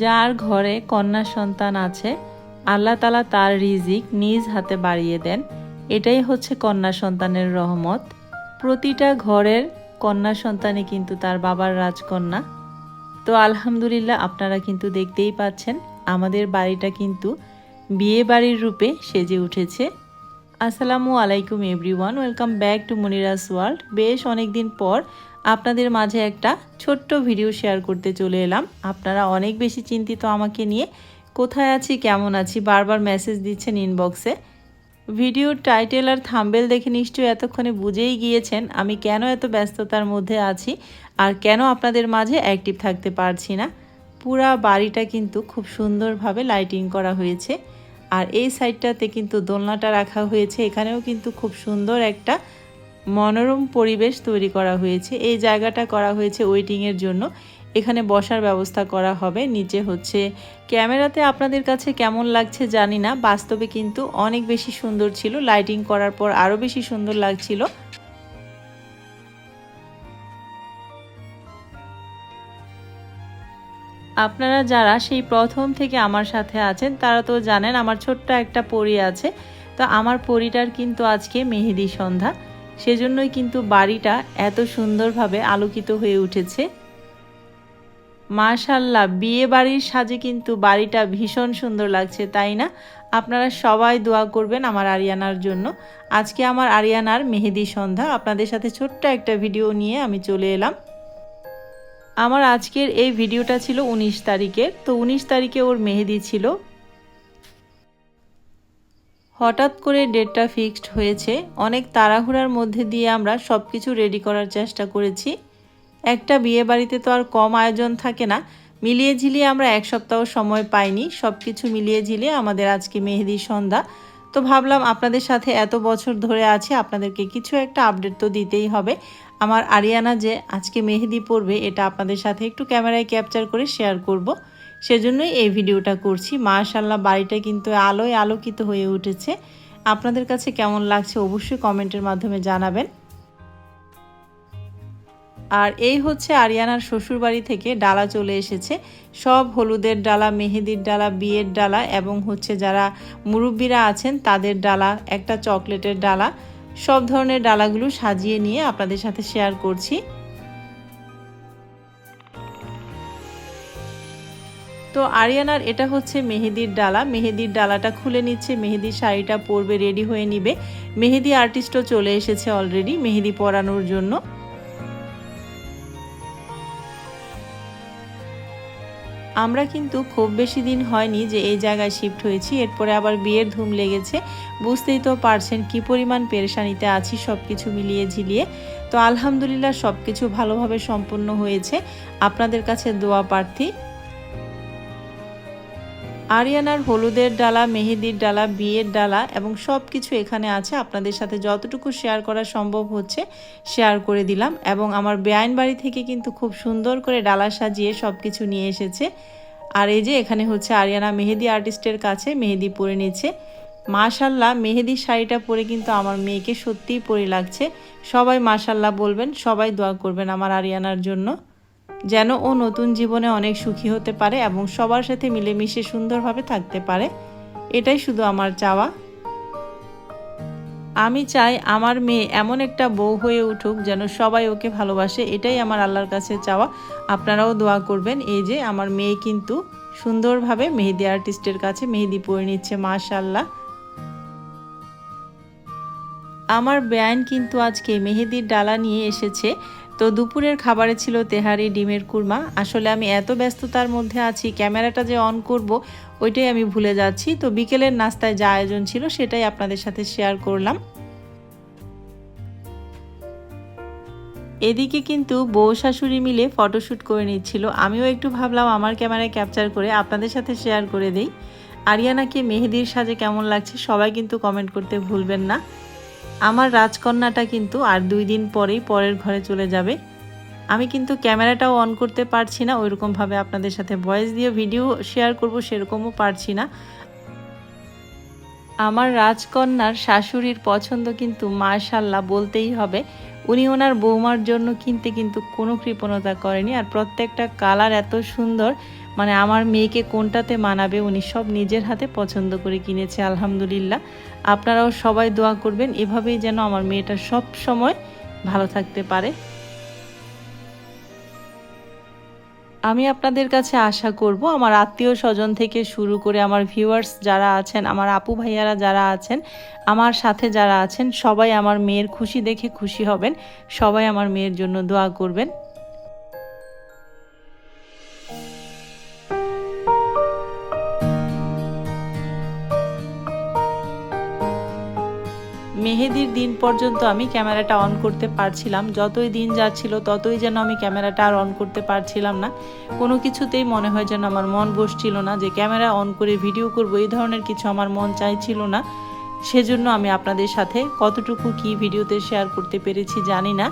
যার ঘরে কন্যা সন্তান আছে, আল্লাহ তালা তার রিজিক নিজ হাতে বাড়িয়ে দেন। এটাই হচ্ছে কন্যা সন্তানের রহমত। প্রতিটা ঘরের কন্যা সন্তানই কিন্তু তার বাবার রাজকন্যা। তো আলহামদুলিল্লাহ আপনারা কিন্তু দেখতেই পাচ্ছেন, আমাদের বাড়িটা কিন্তু বিয়ে বাড়ির রূপে সেজে উঠেছে। আসসালামু আলাইকুম everyone, welcome back to Monira's world. বেশ অনেক দিন পর আপনাদের মাঝে একটা ছোট্ট ভিডিও শেয়ার করতে চলে এলাম। আপনারা অনেক বেশি চিন্তিত আমাকে নিয়ে কোথায় আছি, কেমন আছি, বারবার মেসেজ দিচ্ছেন ইনবক্সে ভিডিওর টাইটেল আর থাম্বেল দেখে নিশ্চয়ই এতক্ষণে বুঝেই গিয়েছেন আমি কেন এত ব্যস্ততার মধ্যে আছি আর কেন আপনাদের মাঝে অ্যাক্টিভ থাকতে পারছি না। পুরা বাড়িটা কিন্তু খুব সুন্দরভাবে লাইটিং করা হয়েছে। আর এই সাইডটাতে কিন্তু দোলনাটা রাখা হয়েছে। এখানেও কিন্তু খুব সুন্দর একটা মনোরম পরিবেশ তৈরি করা হয়েছে। এই জায়গাটা করা হয়েছে ওয়েটিংয়ের জন্য। এখানে বসার ব্যবস্থা করা হবে। নিচে হচ্ছে ক্যামেরাতে আপনাদের কাছে কেমন লাগছে জানি না। বাস্তবে কিন্তু অনেক বেশি সুন্দর ছিল। লাইটিং করার পর আরও বেশি সুন্দর লাগছিল। আপনারা যারা সেই প্রথম থেকে আমার সাথে আছেন, তারা তো জানেন আমার ছোট্ট একটা পরি আছে। তো আমার পরিটার কিন্তু আজকে মেহেদি সন্ধ্যা। সেজন্যই কিন্তু বাড়িটা এত সুন্দরভাবে আলোকিত হয়ে উঠেছে। মাশাল্লাহ বিয়ে বাড়ির সাজে কিন্তু বাড়িটা ভীষণ সুন্দর লাগছে, তাই না? আপনারা সবাই দোয়া করবেন আমার আরিয়ানার জন্য। আজকে আমার আরিয়ানার মেহেদি সন্ধ্যা। আপনাদের সাথে ছোট্ট একটা ভিডিও নিয়ে আমি চলে এলাম। আমার আজকের এই ভিডিওটা ছিল উনিশ তারিখের। তো উনিশ তারিখে ওর মেহেদি ছিল। হঠাৎ করে ডেটটা ফিক্সড হয়েছে, অনেক তাড়াহুড়ার মধ্যে দিয়ে আমরা সব কিছু রেডি করার চেষ্টা করেছি। একটা বিয়ে বাড়িতে তো আর কম আয়োজন থাকে না, মিলিয়ে ঝিলিয়ে আমরা এক সপ্তাহ সময় পাইনি সব কিছু মিলিয়ে ঝিলিয়ে আমাদের আজকে মেহেদি সন্ধ্যা। তো ভাবলাম আপনাদের সাথে এত বছর ধরে আছে, আপনাদেরকে কিছু একটা আপডেট তো দিতেই হবে। আমার আরিয়ানা যে আজকে মেহেদি পড়বে এটা আপনাদের সাথে একটু ক্যামেরায় ক্যাপচার করে শেয়ার করব। সেজন্যই এই ভিডিওটা করছি। মাশাল্লাহ বাড়িটা কিন্তু আলোয় আলোকিত হয়ে উঠেছে। আপনাদের কাছে কেমন লাগছে অবশ্যই কমেন্টের মাধ্যমে জানাবেন। আর এই হচ্ছে আরিয়ানার শ্বশুর বাড়ি থেকে ডালা চলে এসেছে। সব হলুদের ডালা, মেহেদির ডালা, বিয়ের ডালা এবং হচ্ছে যারা মুরব্বীরা আছেন তাদের ডালা, একটা চকলেটের ডালা, সব ধরনের ডালাগুলো সাজিয়ে নিয়ে আপনাদের সাথে শেয়ার করছি। তো আরিয়ানার এটা হচ্ছে মেহেদির ডালা। মেহেদির ডালাটা খুলে নিচ্ছে মেহেদির শাড়িটা পরবে, রেডি হয়ে নিবে। মেহেদি আর্টিস্টও চলে এসেছে অলরেডি মেহেদি পরানোর জন্য। আমরা কিন্তু খুব বেশি দিন হয়নি যে এই জায়গায় শিফট হয়েছি, এরপরে আবার বিয়ের ধুম লেগেছে। বুঝতেই তো পারছেন কি পরিমাণ পেরেশানিতে আছি সব কিছু মিলিয়ে ঝিলিয়ে। তো আলহামদুলিল্লাহ সব কিছু ভালোভাবে সম্পন্ন হয়েছে। আপনাদের কাছে দোয়া প্রার্থী। আরিয়ানার হলুদের ডালা, মেহেদির ডালা, বিয়ের ডালা এবং সব কিছু এখানে আছে। আপনাদের সাথে যতটুকু শেয়ার করা সম্ভব হচ্ছে শেয়ার করে দিলাম এবং আমার বেআইন বাড়ি থেকে কিন্তু খুব সুন্দর করে ডালা সাজিয়ে সব কিছু নিয়ে এসেছে। আর এই যে এখানে হচ্ছে আরিয়ানা মেহেদি আর্টিস্টের কাছে মেহেদি পরে নিচ্ছে। মাশাল্লাহ মেহেদির শাড়িটা পরে কিন্তু আমার মেয়েকে সত্যিই পরে লাগছে। সবাই মাশাল্লাহ বলবেন, সবাই দোয়া করবেন আমার আরিয়ানার জন্য। যেন ও নতুন জীবনে অনেক সুখী হতে পারে এবং সবার সাথে মিলেমিশে সুন্দরভাবে থাকতে পারে। এটাই শুধু আমার চাওয়া। আমি চাই আমার মেয়ে এমন একটা বউ হয়ে উঠুক যেন সবাই ওকে ভালোবাসে, এটাই আমার আল্লাহর কাছে চাওয়া। আপনারাও দোয়া করবেন, এই যে আমার মেয়ে কিন্তু সুন্দরভাবে মেহেদি আর্টিস্টের কাছে মেহেদি পরে নিচ্ছে মাশাল্লাহ আমার ব্যান কিন্তু আজকে মেহেদির ডালা নিয়ে এসেছে। তো দুপুরের খাবারে ছিল তেহারি ডিমের কুরমা। আসলে আমি এত ব্যস্ততার মধ্যে আছি, ক্যামেরাটা যে অন করব, ওইটাই আমি ভুলে যাচ্ছি। তো বিকেলের নাস্তায় যা আয়োজন ছিল সেটাই আপনাদের সাথে শেয়ার করলাম। এদিকে কিন্তু বউ শাশুড়ি মিলে ফটোশ্যুট করে নিচ্ছিল। আমিও একটু ভাবলাম আমার ক্যামেরায় ক্যাপচার করে আপনাদের সাথে শেয়ার করে দেই। আরিয়ানাকে মেহেদির সাজে কেমন লাগছে সবাই কিন্তু কমেন্ট করতে ভুলবেন না। আমার রাজকন্যাটা কিন্তু আর দুই দিন পরেই পরের ঘরে চলে যাবে। আমি কিন্তু ক্যামেরাটাও অন করতে পারছি না, ওইরকমভাবে আপনাদের সাথে ভয়েস দিয়ে ভিডিও শেয়ার করব সেরকমও পারছি না। আমার রাজকন্যার শাশুড়ির পছন্দ কিন্তু মাশাল্লাহ বলতেই হবে, উনি ওনার বৌমার জন্য কিনতে কিন্তু কোনো কৃপণতা করেনি। আর প্রত্যেকটা কালার এত সুন্দর মানে আমার মেয়েকে কোনটাতে মানাবে উনি সব নিজের হাতে পছন্দ করে কিনেছে, আলহামদুলিল্লাহ। আপনারাও সবাই দোয়া করবেন, এভাবেই যেন আমার মেয়েটা সব সময় ভালো থাকতে পারে। আমি আপনাদের কাছে আশা করব, আমার আত্মীয় স্বজন থেকে শুরু করে আমার ভিউয়ার্স যারা আছেন, আমার আপু ভাইয়ারা যারা আছেন, আমার সাথে যারা আছেন, সবাই আমার মেয়ের খুশি দেখে খুশি হবেন। সবাই আমার মেয়ের জন্য দোয়া করবেন। মেহেদির দিন পর্যন্ত আমি ক্যামেরাটা অন করতে পারছিলাম। যতই দিন যাচ্ছিল, ততই যেন আমি ক্যামেরাটা আর অন করতে পারছিলাম না। কোনো কিছুতেই মনে হয় যেন আমার মন বসছিল না যে ক্যামেরা অন করে ভিডিও করব। এই ধরনের কিছু আমার মন চাইছিল না। সেজন্য আমি আপনাদের সাথে কতটুকু কি ভিডিওতে শেয়ার করতে পেরেছি জানি না।